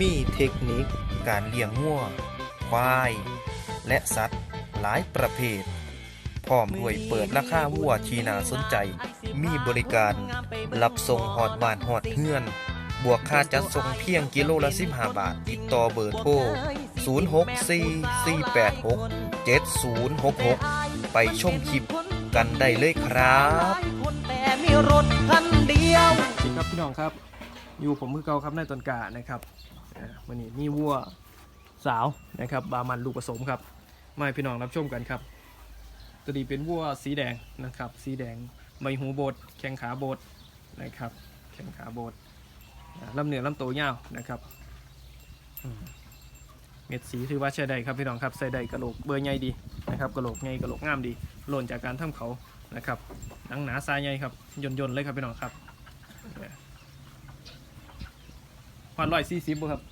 มีเทคนิคการเลี้ยงงัวควาย และสัตว์หลายประเภท พร้อมด้วยเปิดราคาวัวที่น่าสนใจ มีบริการรับส่งหอดบ้านหอดเฮือน บวกค่าจัดส่งเพียงกิโลละ 15 บาท ติดต่อเบอร์โทร 0644867066 ไปชมคลิปกันได้เลยครับแต่มีรถคันเดียวสวัสดีครับพี่น้องครับ อยู่ผมคือเกาครับนายต้นกานะครับอ่า วันนี้มีวัวสาวนะครับบามันลูกผสมครับมาให้พี่น้องรับชมกันครับ ตัวนี้เป็นวัวสีแดงนะครับ สีแดงใบหูโบดแข้งขาโบดนะครับแข้งขาโบดอ่าลำเหนือลำโตวยาวนะครับเม็ดสีถือว่าใช้ได้ครับพี่น้องครับใส่ได้กระโหลกเบอร์ใหญ่ดีนะครับกระโหลกใหญ่กระโหลกงามดีหล่นจากการทำเขานะครับหนังหนาทรายใหญ่ครับยนยนๆเลยครับพี่น้องครับ พันร้อยสี่สิบครับ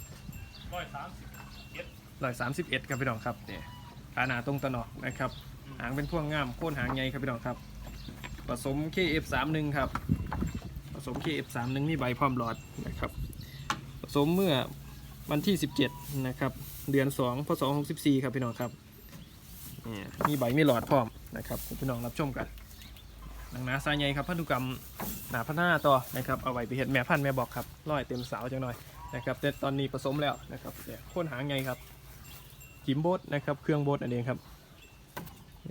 ร้อยสามสิบเอ็ดร้อยสามสิบเอ็ดครับพี่น้องครับเนี่ยขาหนาตรงตะหนอกนะครับหางเป็นพ่วงง่ามโค่นหางใหญ่ครับพี่น้องครับ ผสม KF31 ครับ ผสม KF31 มีใบพร้อมหลอดนะครับ ผสมเมื่อวันที่ 17 นะครับ เดือน 2 พศ 64 ครับพี่น้องครับเนี่ยมีใบมีหลอดพร้อมนะครับให้พี่น้องรับชมกัน หนังหนาสายใหญ่ครับพันธุกรรมหนาพันหน้าต่อนะครับเอาไว้ไปเห็ดแม่พันธุ์แม่บอกครับร้อยเต็มสาวจังหน่อยนะครับแต่ตอนนี้ผสมแล้วนะครับเนี่ยโค่นหางไงครับจิมโบดนะครับเครื่องโบดอันเองครับ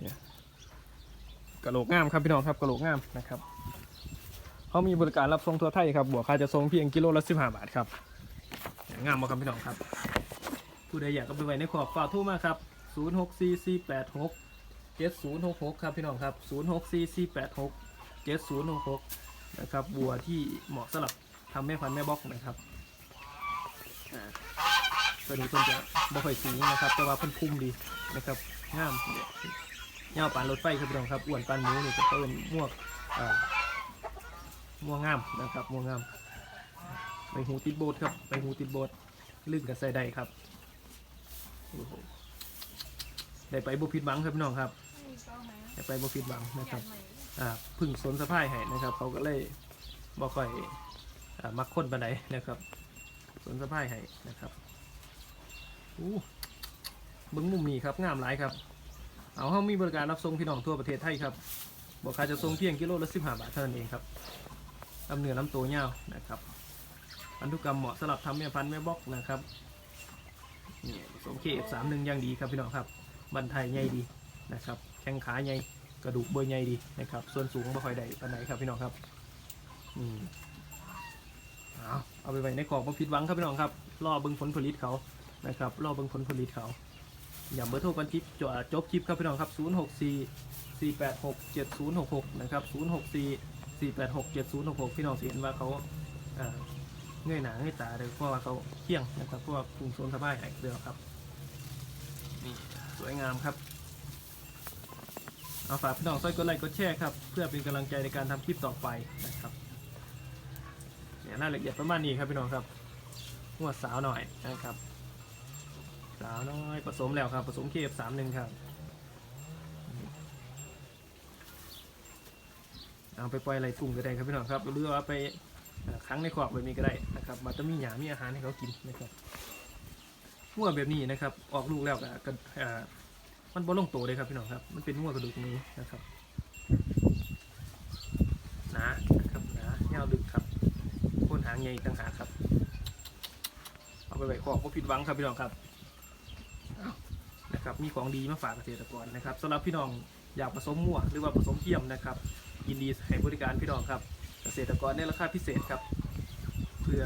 เนี่ยกระโหลกงามครับพี่น้องครับกระโหลกงามนะครับเขามีบริการรับส่งทั่วไทยครับบวกค่าจะส่งเพียงกิโลละสิบห้าบาทครับงามมากครับพี่น้องครับผู้ใดอยากเอาไปไว้ในขอบฝากทุ่มาครับศูนย์หกสี่สี่แปดหก เจ็ดศูนย์หกหกครับพี่น้องครับศูนย์หกสี่สี่แปดหกเจ็ดศูนย์หกหกนะครับบัวที่เหมาะสำหรับทำแม่พันธุ์แม่บล็อกนะครับตัวนี้เพิ่นจะบ่ค่อยสีนะครับ แต่ว่าเพิ่นคุ้มดีนะครับงามเนี่ยยาปานรถไฟครับพี่น้องครับอ้วนปานหมูนี่ก็เพิ่นม่วงม่วงงามนะครับม่วงงามใบหูติดโบสครับใบหูติดโบสลื่นกับใส่ได้ครับได้ไปบ่ผิดหวังครับพี่น้องครับ ได้ไปบ่ผิดหวังนะครับอ่าพึ่งสนสะพายให้นะครับ เขาก็เลยบ่ค่อยอ่ามักคนปานใดนะครับสวนสะพายให้นะครับอู้เบิ้งมุมนี้ครับงามหลายครับ เอาเขามีบริการรับส่งพี่น้องทั่วประเทศไทยครับบอกค่าจะส่งเพียงกิโลละสิบห้าบาทเท่านั้นเองครับลำเนื้อลำตัวเงาวนะครับพันธุกรรมเหมาะสำหรับทำแม่พันธุ์แม่บล็อกนะครับนี่ผสมเคฟสามหนึ่งอย่างดีครับพี่น้องครับ บันไทยใหญ่ดี นะครับแข้งขาใหญ่กระดูกเบอร์ใหญ่ดีนะครับ ส่วนสูงไม่ค่อยได้ปานไหนครับพี่น้องครับอืมเอาเอาไปไว้ในกรอบมาผิดหวังครับพี่น้องครับรอเบิ่งผลผลิตเขานะครับรอเบิ่งผลผลิตเขาอย่าเบอร์โทรกันทิปจจบคลิปครับพี่น้องครับ 0 6 4 4 8 6 7 0 6 6 นะครับ 0 6 4 4 8 6 7 0 6 6 พี่น้องสิเห็นว่าเขาอ่าเงยหนาเงยตาเลยเพราะว่าเขาเที่ยงนะครับเพราะว่าปรุงโซนสบายหายเดียวครับนี่สวยงามครับ เอาฝากพี่น้องช่วยกดไลค์กดแชร์ครับเพื่อเป็นกำลังใจในการทำคลิปต่อไปนะครับเนี่ยรายละเอียดประมาณนี้ครับพี่น้องครับงวสาวหน่อยนะครับ สาวน้อยผสมแล้วครับผสมเคฟสามหนึ่งครับเอาไปปล่อยอะไรกุ้งก็ได้ครับพี่น้องครับหรือว่าไปเอ่อค้งในขอบแบบนี้ก็ได้นะครับมันจะมีหยามีอาหารให้เขากินนะครับงัวแบบนี้นะครับ ออกลูกแล้วก็ก็เอ่อ มันบ่ลงโตเลยครับพี่น้องครับ มันเป็นงัวกระดูกนี้นะครับหนานะครับหนาเงาวลึกครับโคนหางใหญ่ต่างหากครับ เอาไปไว้ขอบก็ผิดหวังครับพี่น้องครับนะครับ มีของดีมาฝากเกษตรกรนะครับสำหรับพี่น้องอยากผสมมั่วหรือว่าผสมเทียมนะครับยินดีให้บริการพี่น้องครับเกษตรกรในราคาพิเศษครับ เพื่อ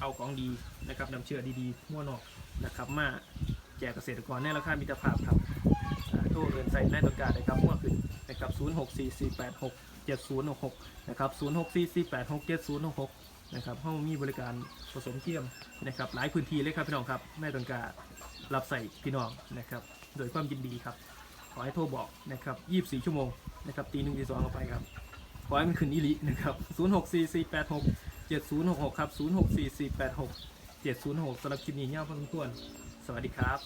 เอาของดีนะครับนำเชื่อดีๆมั่วนอกนะครับมา แจกเกษตรกรในราคามิตรภาพครับอ่าโทรเอินใส่ในต้นการเลยครับมั่วขึ้นนะครับ064486 7066นะครับ064486 7066นะครับห้องมีบริการผสมเทียมนะครับหลายพื้นที่เลยครับพี่น้องครับแม่ต้นการับใส่พี่น้องนะครับโดยความยินดีครับขอให้โทรบอกนะครับ24 ชั่วโมงนะครับตีหนึ่งตีสองเอาไปครับขอให้มันขึ้นอีหลินะครับ064486 7066ครับ064486 7066สำหรับคลิปนี้เงี้ยพอสมควร สวัสดีครับ